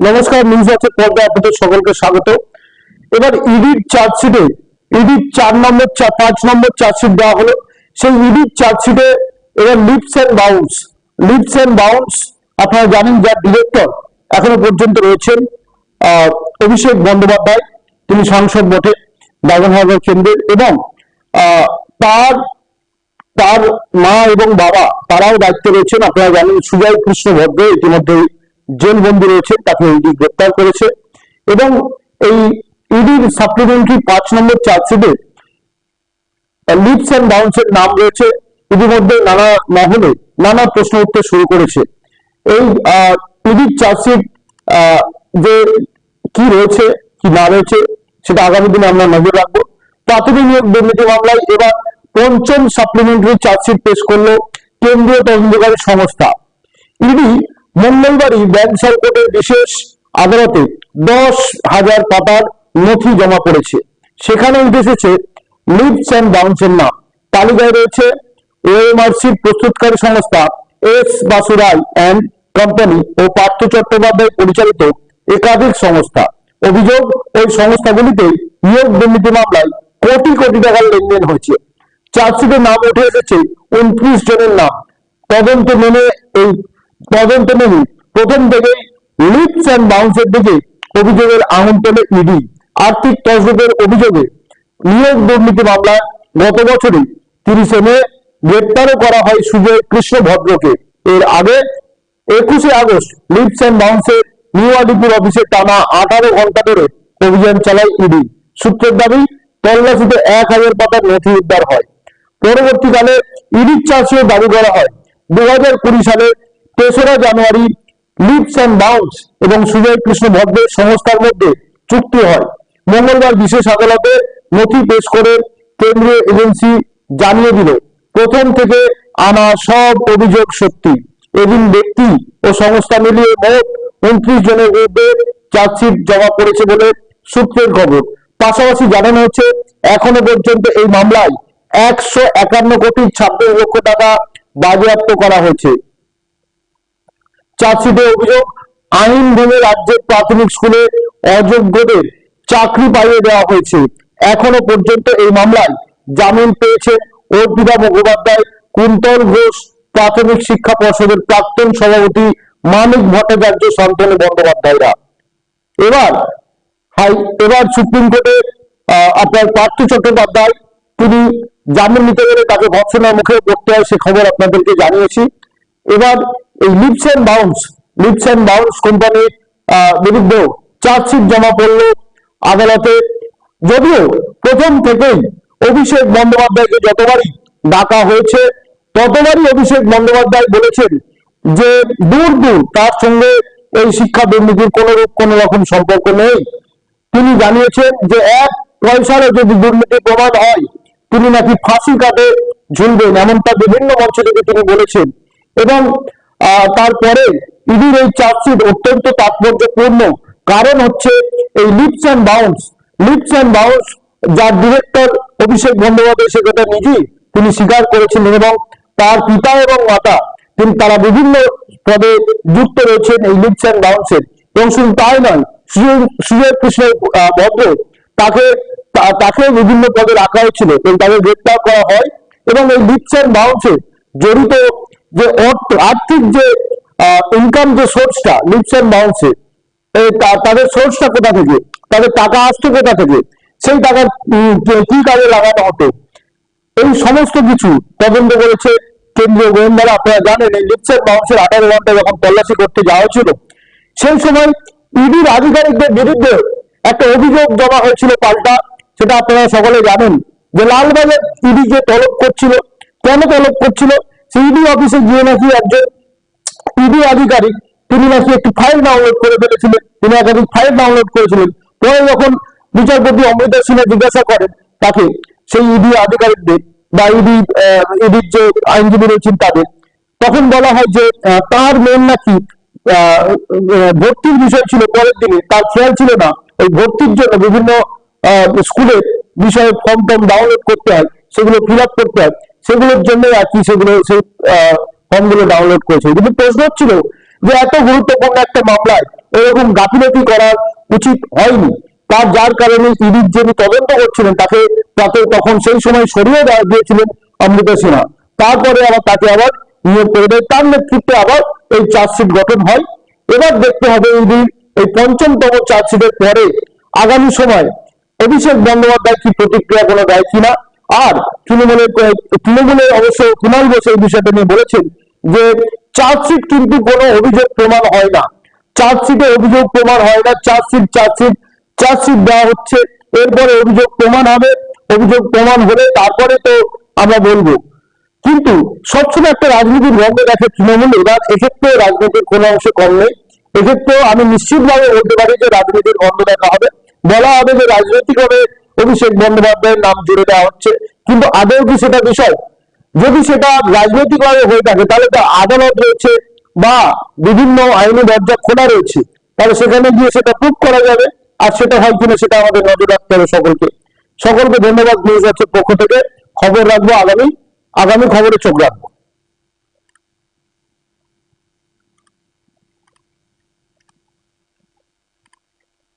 নমস্কার, নিউজ আছে পর্দা আপনাদের সকলকে স্বাগত। এবার ইডির চার্জশিটে, ইডির চার নম্বর পাঁচ নম্বর চার্জশিট দেওয়া হলো। সেই ইডির চার্জশিটে এবার Leaps and Bounds, Leaps and Bounds, আপনারা জানেন যার ডিরেক্টর এখনও পর্যন্ত রয়েছেন অভিষেক বন্দ্যোপাধ্যায়। তিনি সাংসদ বটে বাগানহাগর কেন্দ্রের এবং তার তার মা এবং বাবা, তারাও দায়িত্বে রয়েছেন। আপনারা জানেন সুজয় কৃষ্ণ ভদ্র ইতিমধ্যে জেলবন্দি রয়েছে, তাকে ইডি গ্রেপ্তার করেছে এবং এই ইডির সাপ্লিমেন্টারি পাঁচ নম্বর চার্জশিটে লিপস অ্যান্ড বাউন্সের নাম রয়েছে। ইতিমধ্যে নানা মহলে নানা প্রশ্ন উত্তর শুরু করেছে। এই ইডির চার্জশিট যে কি রয়েছে, কি না রয়েছে, সেটা আগামী দিনে আমরা নজর রাখব। প্রাথমিক নিয়োগ দুর্নীতি মামলায় এবার পঞ্চম সাপ্লিমেন্টারি চার্জশিট পেশ করল কেন্দ্রীয় তদন্তকারী সংস্থা। ইডি মঙ্গলবারই ব্যাংক সার্কটের বিশেষ আদালতে দশ হাজার পাতার নথি জমা পড়েছে। সেখানে উঠে এসেছে লিপস অ্যান্ড বাউন্সের নাম। তালিকায় রয়েছে ওএমআরসি প্রস্তুতকারী সংস্থা এস বাসুরাই অ্যান্ড কোম্পানি ও পার্থ চট্টোপাধ্যায় পরিচালিত একাধিক সংস্থা। অভিযোগ ওই সংস্থাগুলিতে নিয়োগ দুর্নীতি মামলায় কোটি কোটি টাকার লেনদেন হয়েছে। চার্জশিটের নাম উঠে এসেছে উনত্রিশ জনের নাম। তদন্ত মেনে এই তদন্ত মেনে প্রথম থেকেই লিপস অ্যান্ড বাউন্সের দিকে অভিযোগের আঙুল তোলে ইডি আর্থিক তসরূপের অভিযোগে নিয়োগ দুর্নীতি মামলায় গত বছরে তিরিশে মে গ্রেপ্তারও করা হয় সুজয় কৃষ্ণ ভদ্রকে এর আগে একুশে আগস্ট লিপস অ্যান্ড বাউন্সের নিউ আলিপুর অফিসে টানা আঠারো ঘণ্টা ধরে অভিযান চালায় ইডি সূত্রের দাবি, তল্লাশিতে এক হাজার পাতার নথি উদ্ধার হয়। পরবর্তীকালে ইডির চার্জশিট দাবি করা হয়। দু হাজার কুড়ি সালে তেসরা জানুয়ারি লিপস অ্যান্ড বাউন্স এবং সুজয় কৃষ্ণ ভদ্রের সংস্থার মধ্যে চুক্তি হয়। মঙ্গলবার বিশেষ আদালতে নথি পেশ করে কেন্দ্রীয় এজেন্সি জানিয়ে দিল, প্রথম থেকে আনা সব অভিযোগ সত্যি। এদিন ব্যক্তি ও সংস্থা মিলিয়ে মোট উনত্রিশ জনের বিরুদ্ধে চার্জশিট জমা পড়েছে বলে সূত্রের খবর। পাশাপাশি জানানো হচ্ছে, এখনও পর্যন্ত এই মামলায় একশো একান্ন কোটি ছাব্বিশ লক্ষ টাকা বাজেয়াপ্ত করা হয়েছে। চার্জশিটে অভিযোগ, আইন ভেঙে রাজ্যের প্রাথমিক স্কুলে অযোগ্যদের চাকরি পাইয়ে দেওয়া হয়েছে। এখনও পর্যন্ত এই মামলায় জামিন পেয়েছে অর্পিতা মুখোপাধ্যায়, কুন্তল ঘোষ, প্রাথমিক শিক্ষা পর্ষদের প্রাক্তন সভাপতি মানিক ভট্টাচার্য, শান্তনু বন্দ্যোপাধ্যায়রা। এবার হাই, এবার সুপ্রিম কোর্টে আপনার পার্থ চট্টোপাধ্যায়, তিনি জামিন নিতে গেলে তাকে ভৎসনার মুখে পড়তে হয় সে খবর আপনাদেরকে জানিয়েছি। এবার এই leaps and bounce leaps and bounce কোম্পানির বিরুদ্ধে চার্জশিট জমা পড়ল আদালতে। যদিও প্রথম থেকেই অভিষেক বন্দ্যোপাধ্যায়কে যতবারই ডাকা হয়েছে, ততবারই অভিষেক বন্দ্যোপাধ্যায় বলেছেন যে দূর দূর তার সঙ্গে এই শিক্ষা দুর্নীতির কোন কোন রকম সম্পর্ক নেই। তিনি জানিয়েছেন যে এক পয়সারও যদি দুর্নীতি প্রমাণ হয়, তিনি নাকি ফাঁসি কাটে ঝুলবেন, এমনটা বিভিন্ন মঞ্চ থেকে তিনি বলেছেন। এবং তারপরে ইডির এই চার্জশিট অত্যন্ত তাৎপর্যপূর্ণ। কারণ হচ্ছে এই leaps and bounce, leaps and bounce যার ডিরেক্টর অভিষেক বন্দ্যোপাধ্যায়, সে কথা নিজেই তিনি স্বীকার করেছিলেন এবং তার পিতা এবং মাতা, তিনি তারা বিভিন্ন পদে যুক্ত রয়েছেন এই লিপস অ্যান্ড বাউন্সের। এবং শুধু তাই নয় সুজয়- কৃষ্ণ ভদ্র, তাকে, তা- তাকেও বিভিন্ন পদে রাখা হয়েছিল এবং তাকে গ্রেপ্তার করা হয় এবং এই লিপস অ্যান্ড বাউন্সে জড়িত যে অর্থ আর্থিক যে ইনকাম যে সোর্সটা লিপস অ্যান্ড বাউন্সে তাদের সোর্সটা কোথা থেকে? তাদের টাকা আসতো কোথা থেকে? সেই টাকা কি- কাজে লাগানো হতো? এই সমস্ত কিছু তদন্ত করেছে কেন্দ্রীয় গোয়েন্দারা। আপনারা জানেন, এই লিপসের বাউন্সের আঠারো ঘণ্টা যখন তল্লাশি করতে যাওয়া হয়েছিল, সেই সময় ইডির আধিকারিকদের বিরুদ্ধে একটা অভিযোগ জমা হয়েছিল পাল্টা। সেটা আপনারা সকলে জানেন যে লালবাজার ইডি যে তলব করছিল, কেন তলব করছিল? সেই ইডি অফিসে গিয়ে নাকি একজন ইডি আধিকারিক, তিনি নাকি একটি ফাইল ডাউনলোড করে ফেলেছিলেন। তিনি একাধিক ফাইল ডাউনলোড করেছিলেন। পরে যখন বিচারপতি অমৃতা সিনহা জিজ্ঞাসা করেন তাকে, সেই ইডি আধিকারিকদের বা ইডি ইডির যে আইনজীবী রয়েছেন তাদের, তখন বলা হয় যে তার মেন নাকি ভর্তির বিষয় ছিল পরের দিনে। তার খেয়াল ছিল না ওই ভর্তির জন্য বিভিন্ন স্কুলের বিষয়ে ফর্ম টর্ম ডাউনলোড করতে হয়, সেগুলো ফিল করতে হয়। সেগুলোর জন্য আর কি সেগুলো, সেই ফর্মগুলো ডাউনলোড করেছে। কিন্তু প্রশ্ন হচ্ছিল যে এত গুরুত্বপূর্ণ একটা মামলায় এরকম গাফিলতি করা উচিত হয়নি। তার, যার কারণে ইডির যিনি তদন্ত করছিলেন, তাকে তাকে তখন সেই সময় সরিয়ে দেওয়া দিয়েছিলেন অমৃতা সিনহা তারপরে আবার তাকে আবার নিয়োগ করে দেয়। তার নেতৃত্বে আবার এই চার্জশিট গঠন হয়। এবার দেখতে হবে ইডির এই পঞ্চমতম চার্জশিটের পরে আগামী সময় অভিষেক বন্দ্যোপাধ্যায় কি প্রতিক্রিয়া কোনো দেয় কিনা। আর তৃণমূলের তৃণমূলের অবশ্য কুণাল বোস এই বিষয়টা নিয়ে বলেছেন যে চার্জশিট কিন্তু কোনো অভিযোগ প্রমাণ হয় না। চার্জশিটে অভিযোগ প্রমাণ হয় না, চার্জশিট চার্জশিট চার্জশিট দেওয়া হচ্ছে, এরপরে অভিযোগ প্রমাণ হবে, অভিযোগ প্রমাণ হলে তারপরে তো আমরা বলব। কিন্তু সবসময় একটা রাজনীতির রঙে দেখে তৃণমূল, এবার এক্ষেত্রে রাজনীতির কোনো অংশে কম নেই। এক্ষেত্রেও আমি নিশ্চিতভাবে বলতে পারি যে রাজনীতির গন্ধ দেখা হবে। বলা হবে যে রাজনৈতিকভাবে অভিষেক বন্দ্যোপাধ্যায়ের নাম জুড়ে দেওয়া হচ্ছে। কিন্তু আদৌ কি সেটা বিষয়? যদি সেটা রাজনৈতিকভাবে হয়ে থাকে, তাহলে তো আদালত রয়েছে বা বিভিন্ন আইনি দরজা খোলা রয়েছে। তাহলে সেখানে গিয়ে সেটা প্রুভ করা যাবে, আর সেটা হয় কিনা সেটা আমাদের নজর রাখতে হবে সকলকে। সকলকে ধন্যবাদ, নিউজ পক্ষ থেকে। খবর রাখব আগামী আগামী খবরে চোখ রাখব।